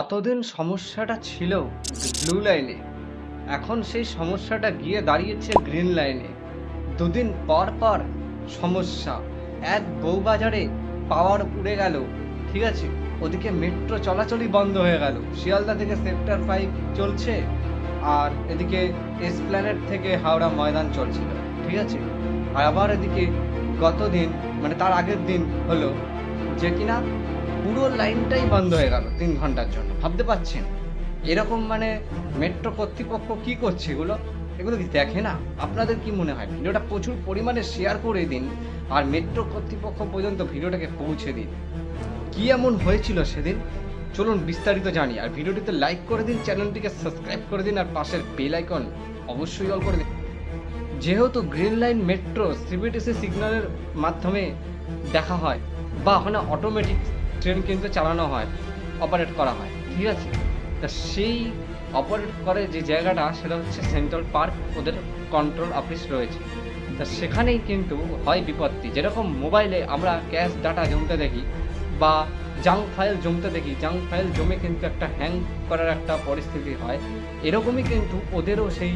অতদিন সমস্যাটা ছিল ব্লু লাইনে এখন সেই সমস্যাটা গিয়ে দাঁড়িয়েছে গ্রিন লাইনে দুদিন পর পর সমস্যা। এক বউবাজারে পাওয়ার উড়ে গেল, ঠিক আছে? ওদিকে মেট্রো চলাচলই বন্ধ হয়ে গেল। শিয়ালদা থেকে সেক্টর ফাইভ চলছে আর এদিকে এসপ্ল্যানেট থেকে হাওড়া ময়দান চলছিল, ঠিক আছে? আর আবার এদিকে গত দিন মানে তার আগের দিন হলো, যে কিনা পুরো লাইনটাই বন্ধ হয়ে গেল তিন ঘণ্টার জন্য। ভাবতে পারছেন? এরকম মানে মেট্রো কর্তৃপক্ষ কি করছে এগুলো? এগুলো কি দেখে না? আপনাদের কি মনে হয়? ভিডিওটা প্রচুর পরিমাণে শেয়ার করে দিন আর মেট্রো কর্তৃপক্ষ পর্যন্ত ভিডিওটাকে পৌঁছে দিন। কি এমন হয়েছিল সেদিন? চলুন বিস্তারিত জানি। আর ভিডিওটিতে লাইক করে দিন, চ্যানেলটিকে সাবস্ক্রাইব করে দিন আর পাশের বেল আইকন অবশ্যই অল করে দিন। যেহেতু গ্রিন লাইন মেট্রো সিবিটিসি সিগন্যালের মাধ্যমে দেখা হয়, বা ওখানে অটোমেটিক ট্রেন কিন্তু চালানো হয় অপারেট করা হয়, ঠিক আছে? তা সেই অপারেট করে যে জায়গাটা, সেটা হচ্ছে সেন্ট্রাল পার্ক ওদের কন্ট্রোল অফিস রয়েছে। তা সেখানেই কিন্তু হয় বিপত্তি। যেরকম মোবাইলে আমরা ক্যাশ ডাটা জমতে দেখি, বা জাঙ্ক ফাইল জমতে দেখি জাঙ্ক ফাইল জমে কিন্তু একটা হ্যাং করার একটা পরিস্থিতি হয়। এরকমই কিন্তু ওদেরও সেই,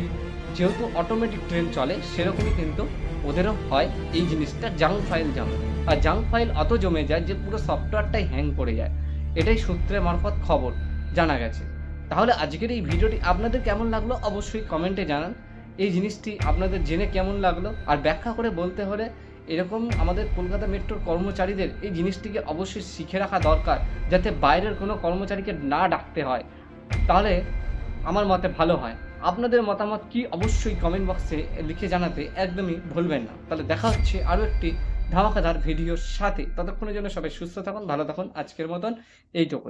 যেহেতু অটোমেটিক ট্রেন চলে, সেরকমই কিন্তু ওদেরও হয় এই জিনিসটা জাঙ্ক ফাইল জমে আর জাঙ্ক ফাইল অত জমে যায় যে পুরো সফটওয়্যারটাই হ্যাং করে যায়। এটাই সূত্রে মারফত খবর, জানা গেছে। তাহলে আজকের এই ভিডিওটি আপনাদের কেমন লাগল অবশ্যই কমেন্টে জানান। এই জিনিসটি আপনাদের জেনে কেমন লাগল? আর ব্যাখ্যা করে বলতে হলে এরকম আমাদের কলকাতা মেট্রোর কর্মচারীদের এই জিনিসটিকে অবশ্যই শিখে রাখা দরকার, যাতে বাইরের কোনো কর্মচারীকে না ডাকতে হয়। তাহলে আমার মতে ভালো হয়। আপনাদের মতামত কি অবশ্যই কমেন্ট বক্সে লিখে জানাতে একদমই ভুলবেন না। তাহলে দেখা হচ্ছে আরও একটি ধামাকাধার ভিডিওর সাথে। ততক্ষণের জন্য সবাই সুস্থ থাকুন, ভালো থাকুন। আজকের মতন এইটুকুই।